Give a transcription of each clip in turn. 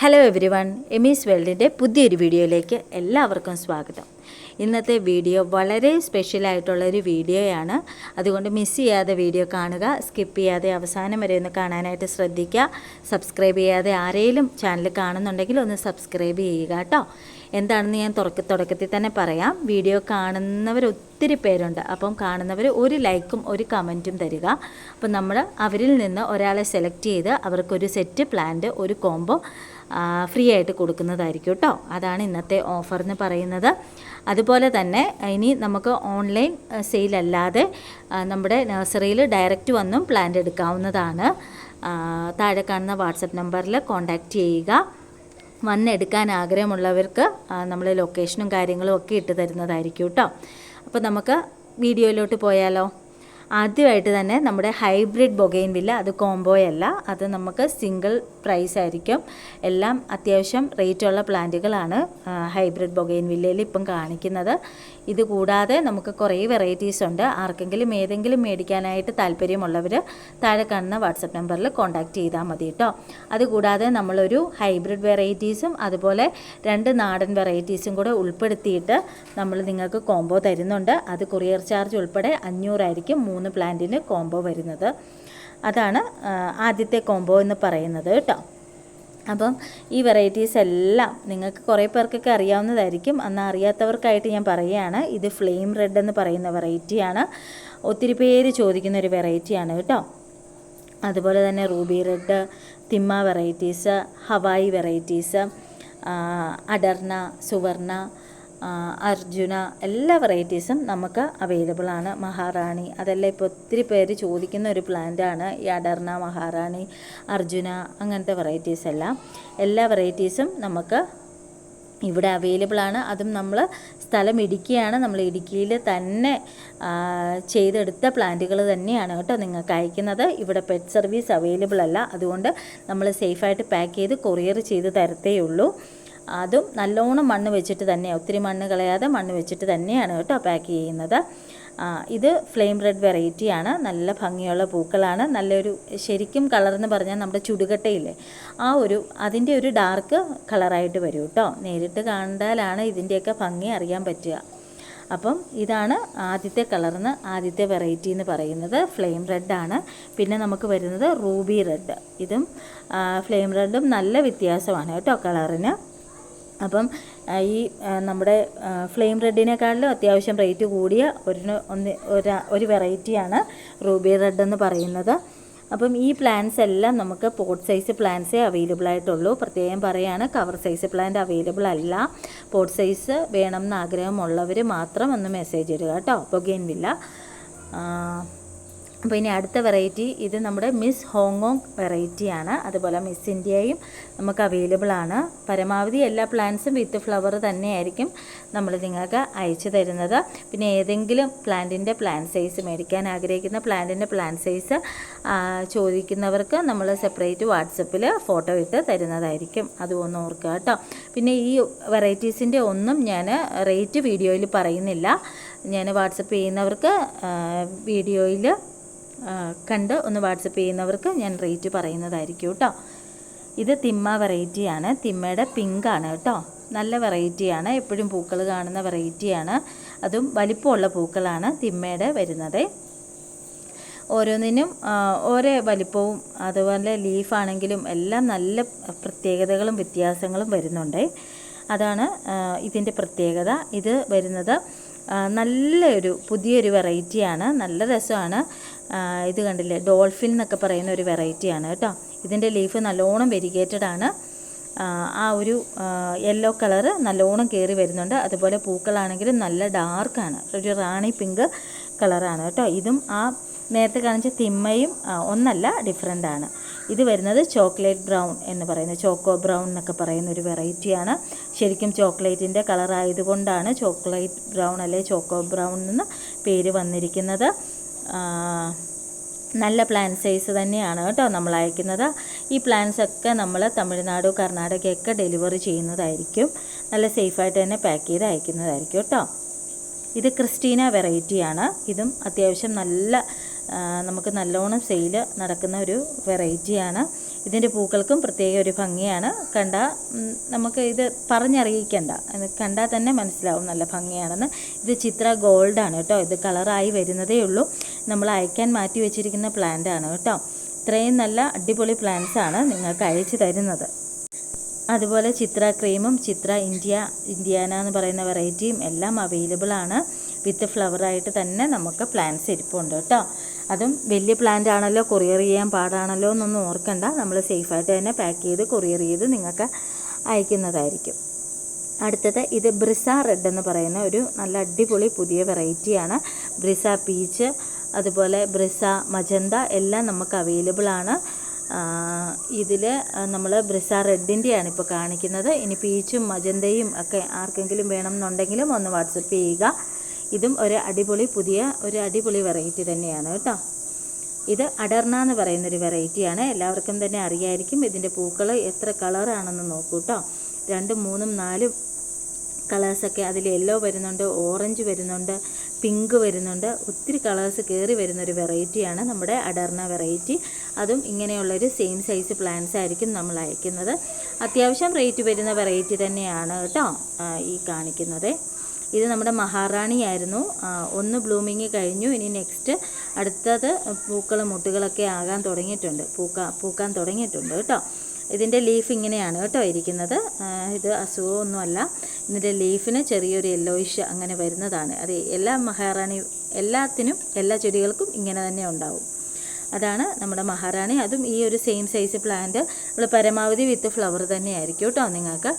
Hello everyone എമീസ് വേൾഡിന്റെ പുതിയൊരു വീഡിയോയിലേക്ക് എല്ലാവർക്കും സ്വാഗതം. ഇന്നത്തെ വീഡിയോ വളരെ സ്പെഷ്യലായിട്ടുള്ളൊരു വീഡിയോയാണ്. അതുകൊണ്ട് മിസ് ചെയ്യാതെ വീഡിയോ കാണുക സ്കിപ്പ് ചെയ്യാതെ അവസാനം വരെ ഒന്ന് കാണാനായിട്ട് ശ്രദ്ധിക്കുക. സബ്സ്ക്രൈബ് ചെയ്യാതെ ആരെങ്കിലും ചാനൽ കാണുന്നുണ്ടെങ്കിൽ ഒന്ന് സബ്സ്ക്രൈബ് ചെയ്യുക കേട്ടോ. എന്താണെന്ന് ഞാൻ തുടക്ക തുടക്കത്തിൽ തന്നെ പറയാം. വീഡിയോ കാണുന്നവർ ഒത്തിരി പേരുണ്ട്. അപ്പം കാണുന്നവർ ഒരു ലൈക്കും ഒരു കമന്റും തരിക. അപ്പം നമ്മൾ അവരിൽ നിന്ന് ഒരാളെ സെലക്ട് ചെയ്ത് അവർക്കൊരു സെറ്റ് പ്ലാന്റ് ഒരു കോംബോ ഫ്രീ ആയിട്ട് കൊടുക്കുന്നതായിരിക്കും കേട്ടോ. അതാണ് ഇന്നത്തെ ഓഫർ എന്ന് പറയുന്നത്. അതുപോലെ തന്നെ ഇനി നമുക്ക് ഓൺലൈൻ സെയിലല്ലാതെ നമ്മുടെ നഴ്സറിയിൽ ഡയറക്റ്റ് വന്നും പ്ലാന്റ് എടുക്കാവുന്നതാണ്. താഴെ കാണുന്ന വാട്സപ്പ് നമ്പറിൽ കോൺടാക്റ്റ് ചെയ്യുക. വന്നെടുക്കാൻ ആഗ്രഹമുള്ളവർക്ക് നമ്മൾ ലൊക്കേഷനും കാര്യങ്ങളും ഒക്കെ ഇട്ട് തരുന്നതായിരിക്കും കേട്ടോ. അപ്പോൾ നമുക്ക് വീഡിയോയിലോട്ട് പോയാലോ? ആദ്യമായിട്ട് തന്നെ നമ്മുടെ ഹൈബ്രിഡ് ബൊഗൈൻ വില്ല അത് കോംബോയല്ല അത് നമുക്ക് സിംഗിൾ പ്രൈസ് ആയിരിക്കും. എല്ലാം അത്യാവശ്യം റേറ്റുള്ള പ്ലാന്റുകളാണ് ഹൈബ്രിഡ് ബൊഗൈൻ വില്ലയിൽ ഇപ്പം കാണിക്കുന്നത്. ഇത് കൂടാതെ നമുക്ക് കുറേ വെറൈറ്റീസ് ഉണ്ട്. ആർക്കെങ്കിലും ഏതെങ്കിലും മേടിക്കാനായിട്ട് താല്പര്യമുള്ളവർ താഴെ കാണുന്ന വാട്സപ്പ് നമ്പറിൽ കോൺടാക്റ്റ് ചെയ്താൽ മതി കേട്ടോ അതുകൂടാതെ നമ്മളൊരു ഹൈബ്രിഡ് വെറൈറ്റീസും അതുപോലെ രണ്ട് നാടൻ വെറൈറ്റീസും കൂടെ ഉൾപ്പെടുത്തിയിട്ട് നമ്മൾ നിങ്ങൾക്ക് കോംബോ തരുന്നുണ്ട്. അത് കൊറിയർ ചാർജ് ഉൾപ്പെടെ അഞ്ഞൂറായിരിക്കും മൂന്ന് പ്ലാന്റിന് കോംബോ വരുന്നത്. അതാണ് ആദ്യത്തെ കോംബോ എന്ന് പറയുന്നത് കേട്ടോ അപ്പം ഈ വെറൈറ്റീസ് എല്ലാം നിങ്ങൾക്ക് കുറേ പേർക്കൊക്കെ അറിയാവുന്നതായിരിക്കും. അന്ന് അറിയാത്തവർക്കായിട്ട് ഞാൻ പറയുകയാണ് ഇത് ഫ്ലെയിം റെഡ് എന്ന് പറയുന്ന വെറൈറ്റിയാണ് ഒത്തിരി പേര് ചോദിക്കുന്ന ഒരു വെറൈറ്റിയാണ് കേട്ടോ. അതുപോലെ തന്നെ റൂബി റെഡ് തിമ്മ വെറൈറ്റീസ് ഹവായി വെറൈറ്റീസ് അഡർണ സുവർണ അർജുന എല്ലാ വെറൈറ്റീസും നമുക്ക് അവൈലബിൾ ആണ്. മഹാറാണി അതെല്ലാം ഇപ്പോൾ ഒത്തിരി പേര് ചോദിക്കുന്ന ഒരു പ്ലാന്റാണ് ഈ അഡർണ മഹാറാണി അർജുന അങ്ങനത്തെ വെറൈറ്റീസ് എല്ലാം. എല്ലാ വെറൈറ്റീസും നമുക്ക് ഇവിടെ അവൈലബിൾ ആണ്. അതും നമ്മൾ സ്ഥലം ഇടുക്കിയാണ്. നമ്മൾ ഇടുക്കിയിൽ തന്നെ ചെയ്തെടുത്ത പ്ലാന്റുകൾ തന്നെയാണ് കേട്ടോ നിങ്ങൾക്ക് അയക്കുന്നത്. ഇവിടെ പെറ്റ് സർവീസ് അവൈലബിൾ അല്ല. അതുകൊണ്ട് നമ്മൾ സേഫായിട്ട് പാക്ക് ചെയ്ത് കൊറിയർ ചെയ്ത് തരത്തേ ഉള്ളൂ. അതും നല്ലോണം മണ്ണ് വെച്ചിട്ട് തന്നെ ഒത്തിരി മണ്ണ് കളയാതെ മണ്ണ് വെച്ചിട്ട് തന്നെയാണ് കേട്ടോ പാക്ക് ചെയ്യുന്നത്. ഇത് ഫ്ലെയിം റെഡ് വെറൈറ്റിയാണ്. നല്ല ഭംഗിയുള്ള പൂക്കളാണ്. നല്ലൊരു ശരിക്കും കളർ എന്ന് പറഞ്ഞാൽ നമ്മുടെ ചുടുകട്ടയില്ലേ ആ ഒരു അതിന്റെ ഒരു ഡാർക്ക് കളറായിട്ട് വരും കേട്ടോ. നേരിട്ട് കണ്ടാലാണ് ഇതിന്റെയൊക്കെ ഭംഗി അറിയാൻ പറ്റുക. അപ്പം ഇതാണ് ആദ്യത്തെ കളർന്ന് ആദ്യത്തെ വെറൈറ്റി എന്ന് പറയുന്നത്. ഫ്ലെയിം റെഡാണ് പിന്നെ നമുക്ക് വരുന്നത് റൂബി റെഡ്. ഇതും ഫ്ലെയിം റെഡും നല്ല വ്യത്യാസമാണ് കേട്ടോ കളറിന്. അപ്പം ഈ നമ്മുടെ ഫ്ലെയിം റെഡിനേക്കാളിലും അത്യാവശ്യം റേറ്റ് കൂടിയ ഒരു ഒന്ന് ഒരു വെറൈറ്റിയാണ് റൂബി റെഡ് എന്ന് പറയുന്നത്. അപ്പം ഈ പ്ലാന്റ്സ് എല്ലാം നമുക്ക് പോട്ട് സൈസ് പ്ലാന്റ്സേ അവൈലബിൾ ആയിട്ടുള്ളൂ. പ്രത്യേകം പറയാണ് കവർ സൈസ് പ്ലാന്റ് അവൈലബിൾ അല്ല. പോട്ട് സൈസ് വേണം എന്ന് ആഗ്രഹമുള്ളവർ മാത്രം ഒന്ന് മെസ്സേജ് ഇടുക കേട്ടോ. അപ്പോൾ ഗെയിൻ വില്ല അപ്പോൾ ഇനി അടുത്ത വെറൈറ്റി ഇത് നമ്മുടെ മിസ് ഹോങ്കോങ് വെറൈറ്റിയാണ്. അതുപോലെ മിസ് ഇന്ത്യയും നമുക്ക് അവൈലബിൾ ആണ്. പരമാവധി എല്ലാ പ്ലാന്റ്സും വിത്ത് ഫ്ലവർ തന്നെയായിരിക്കും നമ്മൾ നിങ്ങൾക്ക് അയച്ചു തരുന്നത്. പിന്നെ ഏതെങ്കിലും പ്ലാന്റിന്റെ പ്ലാൻ സൈസ് മേടിക്കാൻ ആഗ്രഹിക്കുന്ന പ്ലാന്റിന്റെ പ്ലാൻ സൈസ് ചോദിക്കുന്നവർക്ക് നമ്മൾ സെപ്പറേറ്റ് വാട്സപ്പിൽ ഫോട്ടോ ഇട്ട് തരുന്നതായിരിക്കും. അതും ഓർക്കുക കേട്ടോ. പിന്നെ ഈ വെറൈറ്റീസിന്റെ ഒന്നും ഞാൻ റേറ്റ് വീഡിയോയിൽ പറയുന്നില്ല. ഞാൻ വാട്സപ്പ് ചെയ്യുന്നവർക്ക് വീഡിയോയിൽ കണ്ട് ഒന്ന് വാട്സപ്പ് ചെയ്യുന്നവർക്ക് ഞാൻ റേറ്റ് പറയുന്നതായിരിക്കും കേട്ടോ. ഇത് തിമ്മ വെറൈറ്റിയാണ് തിമ്മയുടെ പിങ്കാണ് കേട്ടോ. നല്ല വെറൈറ്റിയാണ് എപ്പോഴും പൂക്കൾ കാണുന്ന വെറൈറ്റിയാണ് അതും വലിപ്പമുള്ള പൂക്കളാണ് തിമ്മയുടെ വരുന്നത്. ഓരോന്നിനും ഓരോ വലിപ്പവും അതുപോലെ ലീഫാണെങ്കിലും എല്ലാം നല്ല പ്രത്യേകതകളും വ്യത്യാസങ്ങളും വരുന്നുണ്ട്. അതാണ് ഇതിന്റെ പ്രത്യേകത. ഇത് വരുന്നത് നല്ലൊരു പുതിയൊരു വെറൈറ്റിയാണ് നല്ല രസമാണ്. ഇത് കണ്ടില്ലേ? ഡോൾഫിൻ എന്നൊക്കെ പറയുന്ന ഒരു വെറൈറ്റിയാണ് കേട്ടോ. ഇതിന്റെ ലീഫ് നല്ലോണം വെരിഗേറ്റഡ് ആണ്. ആ, ഒരു യെല്ലോ കളറ് നല്ലോണം കയറി വരുന്നുണ്ട്. അതുപോലെ പൂക്കളാണെങ്കിലും നല്ല ഡാർക്കാണ് ഒരു റാണി പിങ്ക് കളറാണ് കേട്ടോ. ഇതും ആ നേരത്തെ കാണിച്ച തിമ്മയും ഒന്നല്ല ഡിഫറെന്റ് ആണ്. ഇത് വരുന്നത് ചോക്ലേറ്റ് ബ്രൗൺ എന്ന് പറയുന്നത് ചോക്കോ ബ്രൗൺ എന്നൊക്കെ പറയുന്ന ഒരു വെറൈറ്റിയാണ് ശരിക്കും ചോക്ലേറ്റിന്റെ കളറായതുകൊണ്ടാണ് ചോക്ലേറ്റ് ബ്രൗൺ അല്ലെ ചോക്കോ ബ്രൗൺ എന്ന് പേര് വന്നിരിക്കുന്നത്. നല്ല പ്ലാൻ സൈസ് തന്നെയാണ് കേട്ടോ നമ്മൾ അയക്കുന്നത്. ഈ പ്ലാൻസ് ഒക്കെ നമ്മൾ തമിഴ്നാട് കർണാടകയൊക്കെ ഡെലിവറി ചെയ്യുന്നതായിരിക്കും. നല്ല സേഫായിട്ട് തന്നെ പാക്ക് ചെയ്ത് അയക്കുന്നതായിരിക്കും കേട്ടോ. ഇത് ക്രിസ്റ്റീന വെറൈറ്റിയാണ് ഇതും അത്യാവശ്യം നല്ല നമുക്ക് നല്ലോണം സെയിൽ നടക്കുന്ന ഒരു വെറൈറ്റിയാണ് ഇതിന്റെ പൂക്കൾക്കും പ്രത്യേക ഒരു ഭംഗിയാണ്. കണ്ട നമുക്ക് ഇത് പറഞ്ഞറിയിക്കണ്ട. കണ്ടാൽ തന്നെ മനസ്സിലാവും നല്ല ഭംഗിയാണെന്ന്. ഇത് ചിത്ര ഗോൾഡാണ് കേട്ടോ. ഇത് കളറായി വരുന്നതേ ഉള്ളൂ. നമ്മൾ അയക്കാൻ മാറ്റി വെച്ചിരിക്കുന്ന പ്ലാന്റ് ആണ് കേട്ടോ. ഇത്രയും നല്ല അടിപൊളി പ്ലാന്റ്സ് ആണ് നിങ്ങൾക്ക് അയച്ചു തരുന്നത്. അതുപോലെ ചിത്ര ക്രീമും ചിത്ര ഇന്ത്യ ഇന്ത്യാന എന്ന് പറയുന്ന വെറൈറ്റിയും എല്ലാം അവൈലബിൾ ആണ്. വിത്ത് ഫ്ലവറായിട്ട് തന്നെ നമുക്ക് പ്ലാന്റ്സ് ഇരിപ്പുണ്ട് കേട്ടോ. അതും വലിയ പ്ലാന്റ് ആണല്ലോ കൊറിയർ ചെയ്യാൻ പാടാണല്ലോ എന്നൊന്നും ഓർക്കണ്ട. നമ്മൾ സേഫായിട്ട് തന്നെ പാക്ക് ചെയ്ത് കൊറിയർ ചെയ്ത് നിങ്ങൾക്ക് അയക്കുന്നതായിരിക്കും. അടുത്തത് ഇത് ബ്രിസ റെഡ് എന്ന് പറയുന്ന ഒരു നല്ല അടിപൊളി പുതിയ വെറൈറ്റിയാണ് ബ്രിസ പീച്ച് അതുപോലെ ബ്രിസ മജന്ത എല്ലാം നമുക്ക് അവൈലബിൾ ആണ്. ഇതിൽ നമ്മൾ ബ്രിസ റെഡിന്റെയാണ് ഇപ്പോൾ കാണിക്കുന്നത്. ഇനി പീച്ചും മജന്തയും ഒക്കെ ആർക്കെങ്കിലും വേണമെന്നുണ്ടെങ്കിലും ഒന്ന് വാട്സപ്പ് ചെയ്യുക. ഇതും ഒരു അടിപൊളി പുതിയ ഒരു അടിപൊളി വെറൈറ്റി തന്നെയാണ് കേട്ടോ. ഇത് അടർണ എന്ന് പറയുന്നൊരു വെറൈറ്റിയാണ് എല്ലാവർക്കും തന്നെ അറിയായിരിക്കും ഇതിന്റെ പൂക്കൾ എത്ര കളറാണെന്ന് നോക്കൂ കേട്ടോ. രണ്ടും മൂന്നും നാലും കളേഴ്സൊക്കെ അതിൽ യെല്ലോ വരുന്നുണ്ട് ഓറഞ്ച് വരുന്നുണ്ട് പിങ്ക് വരുന്നുണ്ട്. ഒത്തിരി കളേഴ്സ് കയറി വരുന്നൊരു വെറൈറ്റിയാണ് നമ്മുടെ അടർണ വെറൈറ്റി അതും ഇങ്ങനെയുള്ളൊരു സെയിം സൈസ് പ്ലാന്റ്സ് ആയിരിക്കും നമ്മൾ അയക്കുന്നത്. അത്യാവശ്യം റേറ്റ് വരുന്ന വെറൈറ്റി തന്നെയാണ് കേട്ടോ ഈ കാണിക്കുന്നത്. ഇത് നമ്മുടെ മഹാറാണിയായിരുന്നു. ഒന്ന് ബ്ലൂമിങ് കഴിഞ്ഞു. ഇനി നെക്സ്റ്റ് അടുത്തത് പൂക്കൾ മുട്ടുകളൊക്കെ ആകാൻ തുടങ്ങിയിട്ടുണ്ട്. പൂക്കാ പൂക്കാൻ തുടങ്ങിയിട്ടുണ്ട് കേട്ടോ. ഇതിന്റെ ലീഫ് ഇങ്ങനെയാണ് കേട്ടോ ഇരിക്കുന്നത്. ഇത് അസുഖമൊന്നുമല്ല. ഇതിന്റെ ലീഫിന് ചെറിയൊരു യെല്ലോയിഷ് അങ്ങനെ വരുന്നതാണ്. അത് എല്ലാ മഹാറാണി എല്ലാത്തിനും എല്ലാ ചെടികൾക്കും ഇങ്ങനെ തന്നെ ഉണ്ടാവും. അതാണ് നമ്മുടെ മഹാറാണി. അതും ഈ ഒരു സെയിം സൈസ് പ്ലാന്റ് നമ്മൾ പരമാവധി വിത്ത് ഫ്ലവർ തന്നെയായിരിക്കും കേട്ടോ നിങ്ങൾക്ക്.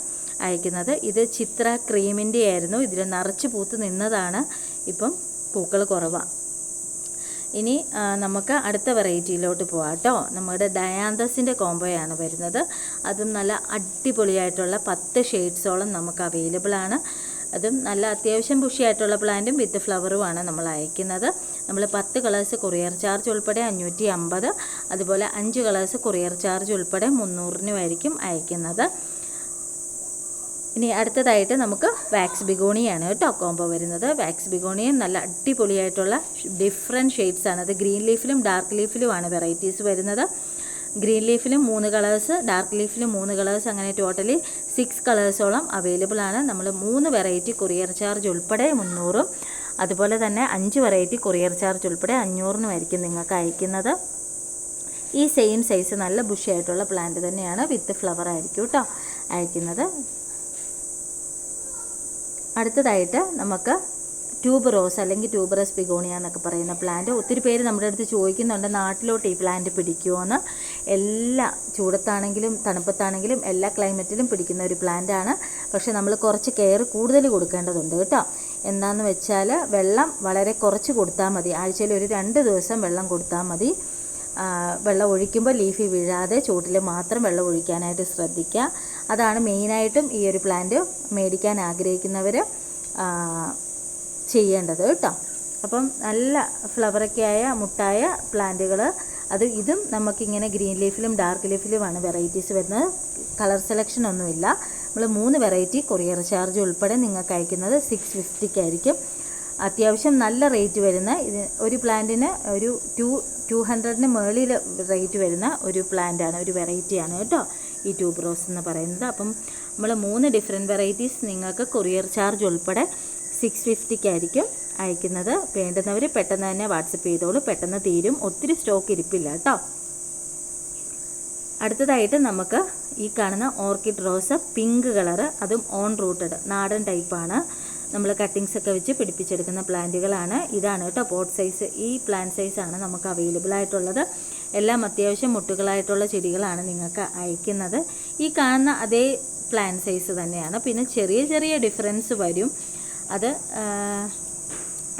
അയക്കുന്നത്. ഇത് ചിത്ര ക്രീമിന്റെ ആയിരുന്നു. ഇതിൽ നിറച്ച് പൂത്ത് നിന്നതാണ് ഇപ്പം പൂക്കൾ കുറവാണ് ഇനി നമുക്ക് അടുത്ത വെറൈറ്റിയിലോട്ട് പോവാം കേട്ടോ. നമ്മുടെ ഡയാന്തസിന്റെ കോംബോയാണ് വരുന്നത്. അതും നല്ല അടിപൊളിയായിട്ടുള്ള പത്ത് ഷെയ്ഡ്സോളം നമുക്ക് അവൈലബിൾ ആണ്. അതും നല്ല അത്യാവശ്യം പുഷിയായിട്ടുള്ള പ്ലാന്റും വിത്ത് ഫ്ലവറുമാണ് നമ്മൾ അയക്കുന്നത്. നമ്മൾ പത്ത് കളേഴ്സ് കൊറിയർ ചാർജ് ഉൾപ്പെടെ അഞ്ഞൂറ്റി അമ്പത്. അതുപോലെ അഞ്ച് കളേഴ്സ് കൊറിയർ ചാർജ് ഉൾപ്പെടെ മുന്നൂറിനുമായിരിക്കും അയക്കുന്നത്. ഇനി അടുത്തതായിട്ട് നമുക്ക് വാക്സ് ബിഗോണിയാണ് കേട്ടോ കോംബോ വരുന്നത്. വാക്സ് ബിഗോണിയും നല്ല അടിപൊളിയായിട്ടുള്ള ഡിഫറെന്റ് ഷെയ്ഡ്സാണ് അത് ഗ്രീൻ ലീഫിലും ഡാർക്ക് ലീഫിലുമാണ് വെറൈറ്റീസ് വരുന്നത്. ഗ്രീൻ ലീഫിലും മൂന്ന് കളേഴ്സ് ഡാർക്ക് ലീഫിലും മൂന്ന് കളേഴ്സ് അങ്ങനെ ടോട്ടലി സിക്സ് കളേഴ്സോളം അവൈലബിൾ ആണ്. നമ്മൾ മൂന്ന് വെറൈറ്റി കൊറിയർ ചാർജ് ഉൾപ്പെടെ മുന്നൂറും അതുപോലെ തന്നെ അഞ്ച് വെറൈറ്റി കൊറിയർ ചാർജ് ഉൾപ്പെടെ അഞ്ഞൂറിനുമായിരിക്കും നിങ്ങൾക്ക് അയക്കുന്നത്. ഈ സെയിം സൈസ് നല്ല ബുഷിയായിട്ടുള്ള പ്ലാന്റ് തന്നെയാണ് വിത്ത് ഫ്ലവർ ആയിരിക്കും കേട്ടോ അയക്കുന്നത്. അടുത്തതായിട്ട് നമുക്ക് ട്യൂബ് റോസ് അല്ലെങ്കിൽ ട്യൂബ് റോസ് പിഗോണിയ എന്നൊക്കെ പറയുന്ന പ്ലാന്റ് ഒത്തിരി പേര് നമ്മുടെ അടുത്ത് ചോദിക്കുന്നുണ്ട് നാട്ടിലോട്ട് ഈ പ്ലാന്റ് പിടിക്കുമോ എന്ന് എല്ലാ ചൂടത്താണെങ്കിലും തണുപ്പത്താണെങ്കിലും എല്ലാ ക്ലൈമറ്റിലും പിടിക്കുന്ന ഒരു പ്ലാന്റ് ആണ്. പക്ഷേ നമ്മൾ കുറച്ച് കെയർ കൂടുതൽ കൊടുക്കേണ്ടതുണ്ട് കേട്ടോ. എന്താണെന്ന് വെച്ചാൽ വെള്ളം വളരെ കുറച്ച് കൊടുത്താൽ മതി. ആഴ്ചയിൽ ഒരു രണ്ട് ദിവസം വെള്ളം കൊടുത്താൽ മതി. വെള്ളം ഒഴിക്കുമ്പോൾ ലീഫി വീഴാതെ ചൂട്ടിൽ മാത്രം വെള്ളം ഒഴിക്കാനായിട്ട് ശ്രദ്ധിക്കുക. അതാണ് മെയിനായിട്ടും ഈ ഒരു പ്ലാന്റ് മേടിക്കാൻ ആഗ്രഹിക്കുന്നവർ ചെയ്യേണ്ടത് കേട്ടോ. അപ്പം നല്ല ഫ്ലവറൊക്കെ ആയ മുട്ടായ പ്ലാന്റുകൾ അത് ഇതും നമുക്കിങ്ങനെ ഗ്രീൻ ലീഫിലും ഡാർക്ക് ലീഫിലുമാണ് വെറൈറ്റീസ് വരുന്നത്. കളർ സെലക്ഷൻ ഒന്നുമില്ല. നമ്മൾ മൂന്ന് വെറൈറ്റി കൊറിയർ ചാർജ് ഉൾപ്പെടെ നിങ്ങൾക്ക് അയക്കുന്നത് സിക്സ് ഫിഫ്റ്റിക്കായിരിക്കും അത്യാവശ്യം നല്ല റേറ്റ് വരുന്ന ഇത് ഒരു പ്ലാന്റിന് ഒരു ടു ടു ഹൺഡ്രഡിന് മുകളിൽ റേറ്റ് വരുന്ന ഒരു പ്ലാന്റാണ് ഒരു വെറൈറ്റിയാണ് കേട്ടോ. ഈ ട്യൂബ് റോസ് എന്ന് പറയുന്നത്. അപ്പം നമ്മൾ മൂന്ന് ഡിഫറെന്റ് വെറൈറ്റീസ് നിങ്ങൾക്ക് കൊറിയർ ചാർജ് ഉൾപ്പെടെ സിക്സ് ഫിഫ്റ്റിക്കായിരിക്കും അയക്കുന്നത്. വേണ്ടുന്നവർ പെട്ടെന്ന് തന്നെ വാട്സപ്പ് ചെയ്തോളൂ. പെട്ടെന്ന് തീരും. ഒത്തിരി സ്റ്റോക്ക് ഇരിപ്പില്ല കേട്ടോ. അടുത്തതായിട്ട് നമുക്ക് ഈ കാണുന്ന ഓർക്കിഡ് റോസ് പിങ്ക് കളറ് അതും ഓൺ റൂട്ടഡ് നാടൻ ടൈപ്പാണ് നമ്മൾ കട്ടിങ്സ് ഒക്കെ വെച്ച് പിടിപ്പിച്ചെടുക്കുന്ന പ്ലാന്റുകളാണ് ഇതാണ് കേട്ടോ പോട്ട് സൈസ് ഈ പ്ലാന്റ് സൈസാണ് നമുക്ക് അവൈലബിൾ ആയിട്ടുള്ളത്. എല്ലാം അത്യാവശ്യം മുട്ടുകളായിട്ടുള്ള ചെടികളാണ് നിങ്ങൾക്ക് അയക്കുന്നത്. ഈ കാണുന്ന അതേ പ്ലാൻ സൈസ് തന്നെയാണ്. പിന്നെ ചെറിയ ചെറിയ ഡിഫറൻസ് വരും. അത്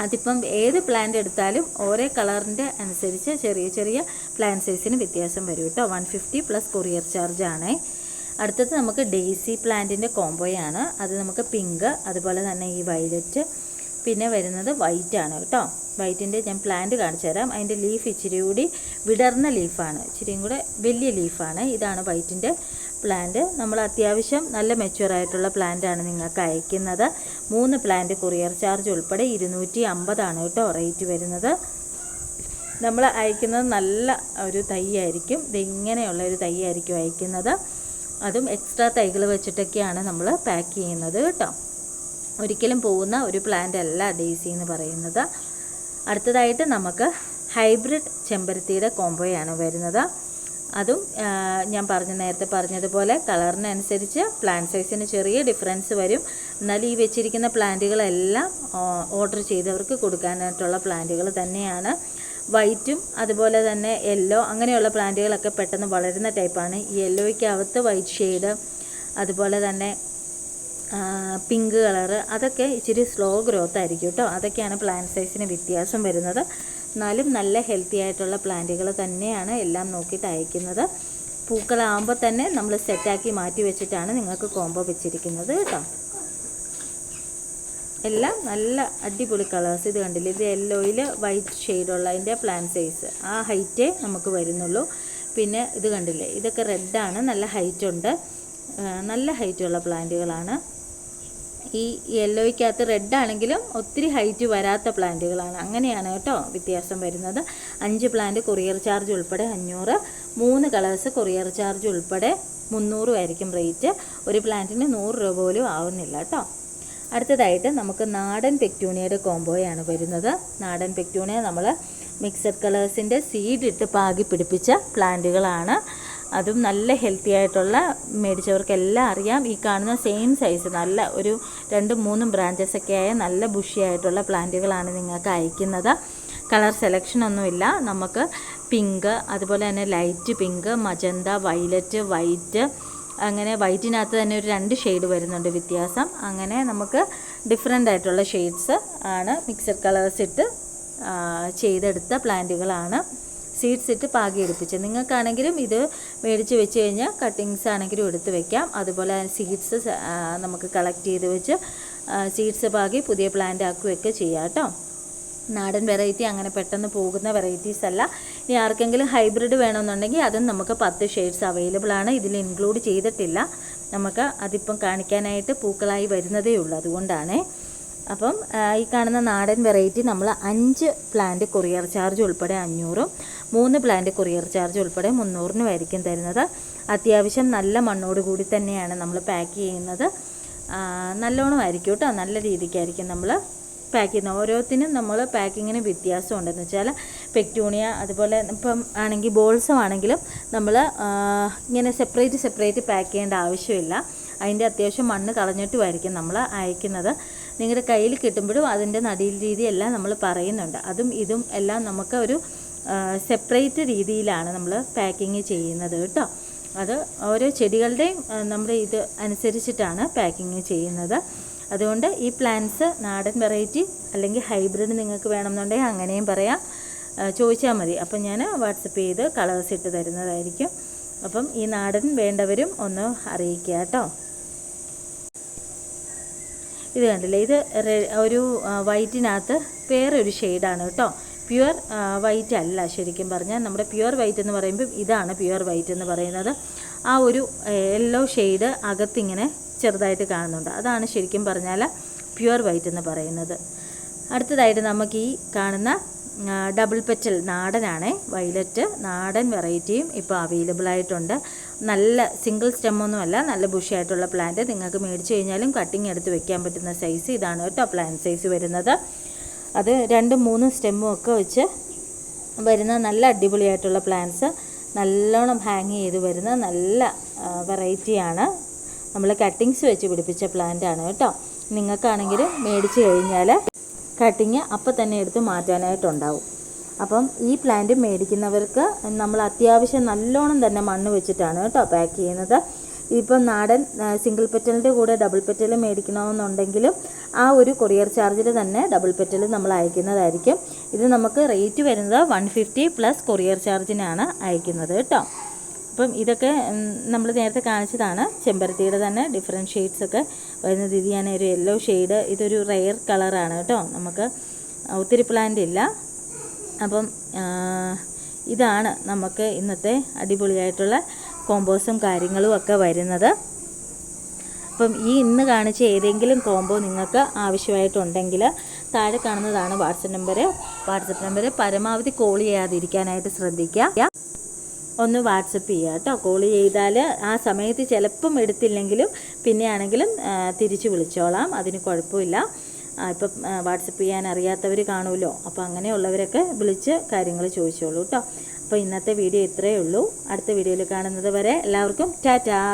അതിപ്പം ഏത് പ്ലാന്റ് എടുത്താലും ഓരോ കളറിന്റെ അനുസരിച്ച് ചെറിയ ചെറിയ പ്ലാന്റ് സൈസിന് വ്യത്യാസം വരും കേട്ടോ. One fifty plus courier charge ആണേ. അടുത്തത് നമുക്ക് ഡെയ്സി പ്ലാന്റിന്റെ കോംബോയാണ് അത് നമുക്ക് പിങ്ക് അതുപോലെ തന്നെ ഈ വയലറ്റ് പിന്നെ വരുന്നത് വൈറ്റ് ആണ് കേട്ടോ. വൈറ്റിന്റെ ഞാൻ പ്ലാന്റ് കാണിച്ചു തരാം. അതിന്റെ ലീഫ് ഇച്ചിരി കൂടി വിടർന്ന ലീഫാണ് ഇച്ചിരിയും കൂടെ വലിയ ലീഫാണ് ഇതാണ് വൈറ്റിന്റെ പ്ലാന്റ് നമ്മൾ അത്യാവശ്യം നല്ല മെച്യൂർ ആയിട്ടുള്ള പ്ലാന്റാണ് നിങ്ങൾക്ക് അയക്കുന്നത്. മൂന്ന് പ്ലാന്റ് കൊറിയർ ചാർജ് ഉൾപ്പെടെ ഇരുന്നൂറ്റി അമ്പതാണ് കേട്ടോ റേറ്റ് വരുന്നത്. നമ്മൾ അയക്കുന്നത് നല്ല ഒരു തൈ ആയിരിക്കും ഇതിങ്ങനെയുള്ള ഒരു തൈ ആയിരിക്കും അയക്കുന്നത്. അതും എക്സ്ട്രാ തൈകൾ വെച്ചിട്ടൊക്കെയാണ് നമ്മൾ പാക്ക് ചെയ്യുന്നത് കേട്ടോ. ഒരിക്കലും പോകുന്ന ഒരു പ്ലാന്റ് അല്ല ഡേസി എന്ന് പറയുന്നത്. അടുത്തതായിട്ട് നമുക്ക് ഹൈബ്രിഡ് ചെമ്പരത്തിയുടെ കോംബോയാണ് വരുന്നത്. അതും ഞാൻ പറഞ്ഞ നേരത്തെ പറഞ്ഞതുപോലെ കളറിനനുസരിച്ച് പ്ലാന്റ് സൈസിന് ചെറിയ ഡിഫറൻസ് വരും. എന്നാൽ ഈ വെച്ചിരിക്കുന്ന പ്ലാന്റുകളെല്ലാം ഓർഡർ ചെയ്തവർക്ക് കൊടുക്കാനായിട്ടുള്ള പ്ലാന്റുകൾ തന്നെയാണ്. വൈറ്റും അതുപോലെ തന്നെ യെല്ലോ അങ്ങനെയുള്ള പ്ലാന്റുകളൊക്കെ പെട്ടെന്ന് വളരുന്ന ടൈപ്പാണ് ഈ യെല്ലോയ്ക്കകത്ത് വൈറ്റ് ഷെയ്ഡ് അതുപോലെ തന്നെ പിങ്ക് കളറ്. അതൊക്കെ ഇച്ചിരി സ്ലോ ഗ്രോത്ത് ആയിരിക്കും കേട്ടോ. അതൊക്കെയാണ് പ്ലാന്റ് സൈസിന് വ്യത്യാസം വരുന്നത്. എന്നാലും നല്ല ഹെൽത്തി ആയിട്ടുള്ള പ്ലാന്റുകൾ തന്നെയാണ് എല്ലാം നോക്കിയിട്ട് അയക്കുന്നത്. പൂക്കളാകുമ്പോൾ തന്നെ നമ്മൾ സെറ്റാക്കി മാറ്റി വെച്ചിട്ടാണ് നിങ്ങൾക്ക് കോംബോ വെച്ചിരിക്കുന്നത് കേട്ടോ. എല്ലാം നല്ല അടിപൊളി കളേഴ്സ് ഇത് കണ്ടില്ലേ? ഇത് യെല്ലോയിൽ വൈറ്റ് ഷെയ്ഡുള്ള അതിന്റെ പ്ലാൻ സൈസ് ആ ഹൈറ്റേ നമുക്ക് വരുന്നുള്ളൂ. പിന്നെ ഇത് കണ്ടില്ലേ? ഇതൊക്കെ റെഡാണ് നല്ല ഹൈറ്റ് ഉണ്ട്. നല്ല ഹൈറ്റുള്ള പ്ലാന്റുകളാണ് ഈ യെല്ലോയ്ക്കകത്ത് റെഡ് ആണെങ്കിലും ഒത്തിരി ഹൈറ്റ് വരാത്ത പ്ലാന്റുകളാണ് അങ്ങനെയാണ് കേട്ടോ വ്യത്യാസം വരുന്നത്. അഞ്ച് പ്ലാന്റ് കൊറിയർ ചാർജ് ഉൾപ്പെടെ അഞ്ഞൂറ് മൂന്ന് കളേഴ്സ് കൊറിയർ ചാർജ് ഉൾപ്പെടെ മുന്നൂറും ആയിരിക്കും റേറ്റ് ഒരു പ്ലാന്റിന് നൂറ് രൂപ പോലും ആവുന്നില്ല കേട്ടോ. അടുത്തതായിട്ട് നമുക്ക് നാടൻ പെക്ടൂണിയയുടെ കോംബോയാണ് വരുന്നത്. നാടൻ പെക്ടൂണിയ നമ്മൾ മിക്സഡ് കളേഴ്സിന്റെ സീഡ് ഇട്ട് പാകി പിടിപ്പിച്ച പ്ലാന്റുകളാണ് അതും നല്ല ഹെൽത്തി ആയിട്ടുള്ള മേടിച്ചവർക്കെല്ലാം അറിയാം. ഈ കാണുന്ന സെയിം സൈസ് നല്ല ഒരു രണ്ടും മൂന്നും ബ്രാഞ്ചസ് ഒക്കെ ആയ നല്ല ബുഷി ആയിട്ടുള്ള പ്ലാന്റുകളാണ് നിങ്ങൾക്ക് അയക്കുന്നത്. കളർ സെലക്ഷൻ ഒന്നുമില്ല. നമുക്ക് പിങ്ക് അതുപോലെ തന്നെ light pink magenta violet white അങ്ങനെ വൈറ്റിനകത്ത് തന്നെ ഒരു രണ്ട് ഷെയ്ഡ് വരുന്നുണ്ട് വ്യത്യാസം. അങ്ങനെ നമുക്ക് ഡിഫറെന്റ് ആയിട്ടുള്ള ഷെയ്ഡ്സ് ആണ് മിക്സഡ് കളേഴ്സ് ഇട്ട് ചെയ്തെടുത്ത പ്ലാന്റുകളാണ്. സീഡ്സ് ഇട്ട് പാകി എടുപ്പിച്ച്. നിങ്ങൾക്കാണെങ്കിലും ഇത് മേടിച്ച് വെച്ച് കഴിഞ്ഞാൽ കട്ടിങ്സ് ആണെങ്കിലും എടുത്ത് വെക്കാം. അതുപോലെ സീഡ്സ് നമുക്ക് കളക്ട് ചെയ്ത് വെച്ച് സീഡ്സ് പാകി പുതിയ പ്ലാന്റ് ആക്കുകയൊക്കെ ചെയ്യാം കേട്ടോ. നാടൻ വെറൈറ്റി അങ്ങനെ പെട്ടെന്ന് പോകുന്ന വെറൈറ്റീസ് അല്ല. ഇനി ആർക്കെങ്കിലും ഹൈബ്രിഡ് വേണമെന്നുണ്ടെങ്കിൽ അതും നമുക്ക് പത്ത് ഷെയ്ഡ്സ് അവൈലബിൾ ആണ്. ഇതിൽ ഇൻക്ലൂഡ് ചെയ്തിട്ടില്ല. നമുക്ക് അതിപ്പം കാണിക്കാനായിട്ട് പൂക്കളായി വരുന്നതേ ഉള്ളൂ. അതുകൊണ്ടാണ്. അപ്പം ഈ കാണുന്ന നാടൻ വെറൈറ്റി നമ്മൾ അഞ്ച് പ്ലാന്റ് കൊറിയർ ചാർജ് ഉൾപ്പെടെ അഞ്ഞൂറും മൂന്ന് പ്ലാന്റ് കൊറിയർ ചാർജ് ഉൾപ്പെടെ മുന്നൂറിനുമായിരിക്കും തരുന്നത്. അത്യാവശ്യം നല്ല മണ്ണോട് കൂടി തന്നെയാണ് നമ്മൾ പാക്ക് ചെയ്യുന്നത്. ആ, നല്ലോണം ആയിരിക്കും കേട്ടോ നല്ല രീതിക്കായിരിക്കും നമ്മൾ പാക്ക് ചെയ്യുന്നത്. ഓരോത്തിനും നമ്മൾ പാക്കിങ്ങിന് വ്യത്യാസം ഉണ്ടെന്ന് വെച്ചാൽ പെക്ടൂണിയ അതുപോലെ ഇപ്പം ആണെങ്കിൽ ബോൾസം ആണെങ്കിലും നമ്മൾ ഇങ്ങനെ സെപ്പറേറ്റ് സെപ്പറേറ്റ് പാക്ക് ചെയ്യേണ്ട ആവശ്യമില്ല. അതിന്റെ അത്യാവശ്യം മണ്ണ് കളഞ്ഞിട്ടുമായിരിക്കും നമ്മൾ അയക്കുന്നത്. നിങ്ങളുടെ കയ്യിൽ കിട്ടുമ്പോഴും അതിന്റെ നടീൽ രീതിയെല്ലാം നമ്മൾ പറയുന്നുണ്ട്. അതും ഇതും എല്ലാം നമുക്ക് ഒരു സെപ്പറേറ്റ് രീതിയിലാണ് നമ്മൾ പാക്കിങ് ചെയ്യുന്നത് കേട്ടോ. അത് ഓരോ ചെടികളുടെയും നമ്മുടെ ഇത് അനുസരിച്ചിട്ടാണ് പാക്കിങ് ചെയ്യുന്നത്. അതുകൊണ്ട് ഈ പ്ലാന്റ്സ് നാടൻ വെറൈറ്റി അല്ലെങ്കിൽ ഹൈബ്രിഡ് നിങ്ങൾക്ക് വേണമെന്നുണ്ടെങ്കിൽ അങ്ങനെയും പറയാം. ചോദിച്ചാൽ മതി. അപ്പം ഞാൻ വാട്സപ്പ് ചെയ്ത് കളേഴ്സ് ഇട്ട് തരുന്നതായിരിക്കും. അപ്പം ഈ നാടൻ വേണ്ടവരും ഒന്ന് അറിയിക്കുക കേട്ടോ. ഇത് കണ്ടില്ലേ? ഇത് ഒരു വൈറ്റിനകത്ത് വേറൊരു ഷെയ്ഡാണ് കേട്ടോ. പ്യുവർ വൈറ്റ് അല്ല ശരിക്കും പറഞ്ഞാൽ. നമ്മുടെ പ്യുവർ വൈറ്റ് എന്ന് പറയുമ്പോൾ ഇതാണ് പ്യുവർ വൈറ്റ് എന്ന് പറയുന്നത്. ആ ഒരു യെല്ലോ ഷെയ്ഡ് അകത്തിങ്ങനെ ചെറുതായിട്ട് കാണുന്നുണ്ട്. അതാണ് ശരിക്കും പറഞ്ഞാൽ പ്യുവർ വൈറ്റ് എന്ന് പറയുന്നത്. അടുത്തതായിട്ട് നമുക്ക് ഈ കാണുന്ന ഡബിൾ പെറ്റൽ നാടനാണ്. വൈലറ്റ് നാടൻ വെറൈറ്റിയും ഇപ്പോൾ അവൈലബിൾ ആയിട്ടുണ്ട്. നല്ല സിംഗിൾ സ്റ്റെമ്മൊന്നുമല്ല നല്ല ബുഷിയായിട്ടുള്ള പ്ലാന്റ് നിങ്ങൾക്ക് മേടിച്ച് കഴിഞ്ഞാലും കട്ടിങ് എടുത്ത് വെക്കാൻ പറ്റുന്ന സൈസ് ഇതാണ് കേട്ടോ പ്ലാന്റ് സൈസ് വരുന്നത്. അത് രണ്ടും മൂന്നും സ്റ്റെമ്മും ഒക്കെ വെച്ച് വരുന്ന നല്ല അടിപൊളിയായിട്ടുള്ള പ്ലാന്റ്സ് നല്ലോണം ഹാങ് ചെയ്ത് വരുന്ന നല്ല വെറൈറ്റിയാണ് നമ്മൾ കട്ടിങ്സ് വെച്ച് പിടിപ്പിച്ച പ്ലാന്റ് ആണ് കേട്ടോ. നിങ്ങൾക്കാണെങ്കിൽ മേടിച്ച് കഴിഞ്ഞാൽ കട്ടിങ് അപ്പം തന്നെ എടുത്ത് മാറ്റാനായിട്ടുണ്ടാവും. അപ്പം ഈ പ്ലാന്റ് മേടിക്കുന്നവർക്ക് നമ്മൾ അത്യാവശ്യം നല്ലോണം തന്നെ മണ്ണ് വെച്ചിട്ടാണ് കേട്ടോ പാക്ക് ചെയ്യുന്നത്. ഇപ്പം നാടൻ സിംഗിൾ പെറ്റലിന്റെ കൂടെ ഡബിൾ പെറ്റൽ മേടിക്കണമെന്നുണ്ടെങ്കിലും ആ ഒരു കൊറിയർ ചാർജിൽ തന്നെ ഡബിൾ പെറ്റൽ നമ്മൾ അയക്കുന്നതായിരിക്കും. ഇത് നമുക്ക് റേറ്റ് വരുന്നത് വൺ ഫിഫ്റ്റി പ്ലസ് കൊറിയർ ചാർജിനാണ് അയക്കുന്നത് കേട്ടോ. അപ്പം ഇതൊക്കെ നമ്മൾ നേരത്തെ കാണിച്ചതാണ്. ചെമ്പരത്തിയുടെ തന്നെ ഡിഫറെന്റ് ഷെയ്ഡ്സ് ഒക്കെ വരുന്നത് ഇത് ഞാൻ ഒരു യെല്ലോ ഷെയ്ഡ് ഇതൊരു റെയർ കളറാണ് കേട്ടോ. നമുക്ക് ഒത്തിരി പ്ലാന്റ് ഇല്ല. അപ്പം ഇതാണ് നമുക്ക് ഇന്നത്തെ അടിപൊളിയായിട്ടുള്ള കോമ്പോസും കാര്യങ്ങളും ഒക്കെ വരുന്നത്. അപ്പം ഈ ഇന്ന് കാണിച്ച ഏതെങ്കിലും കോംബോ നിങ്ങൾക്ക് ആവശ്യമായിട്ടുണ്ടെങ്കിൽ താഴെ കാണുന്നതാണ് വാട്സപ്പ് നമ്പർ വാട്സപ്പ് നമ്പർ പരമാവധി കോൾ ചെയ്യാതിരിക്കാനായിട്ട് ശ്രദ്ധിക്കുക. ഒന്ന് വാട്സപ്പ് ചെയ്യുക കേട്ടോ. കോൾ ചെയ്താൽ ആ സമയത്ത് ചിലപ്പം എടുത്തില്ലെങ്കിലും പിന്നെയാണെങ്കിലും ആണെങ്കിലും തിരിച്ച് വിളിച്ചോളാം. അതിന് കുഴപ്പമില്ല. ഇപ്പം വാട്സപ്പ് ചെയ്യാൻ അറിയാത്തവർ കാണുമല്ലോ. അപ്പോൾ അങ്ങനെയുള്ളവരൊക്കെ വിളിച്ച് കാര്യങ്ങൾ ചോദിച്ചോളൂ കേട്ടോ. അപ്പോൾ ഇന്നത്തെ വീഡിയോ ഇത്രയേ ഉള്ളൂ. അടുത്ത വീഡിയോയിൽ കാണുന്നത് വരെ എല്ലാവർക്കും ടാറ്റാ.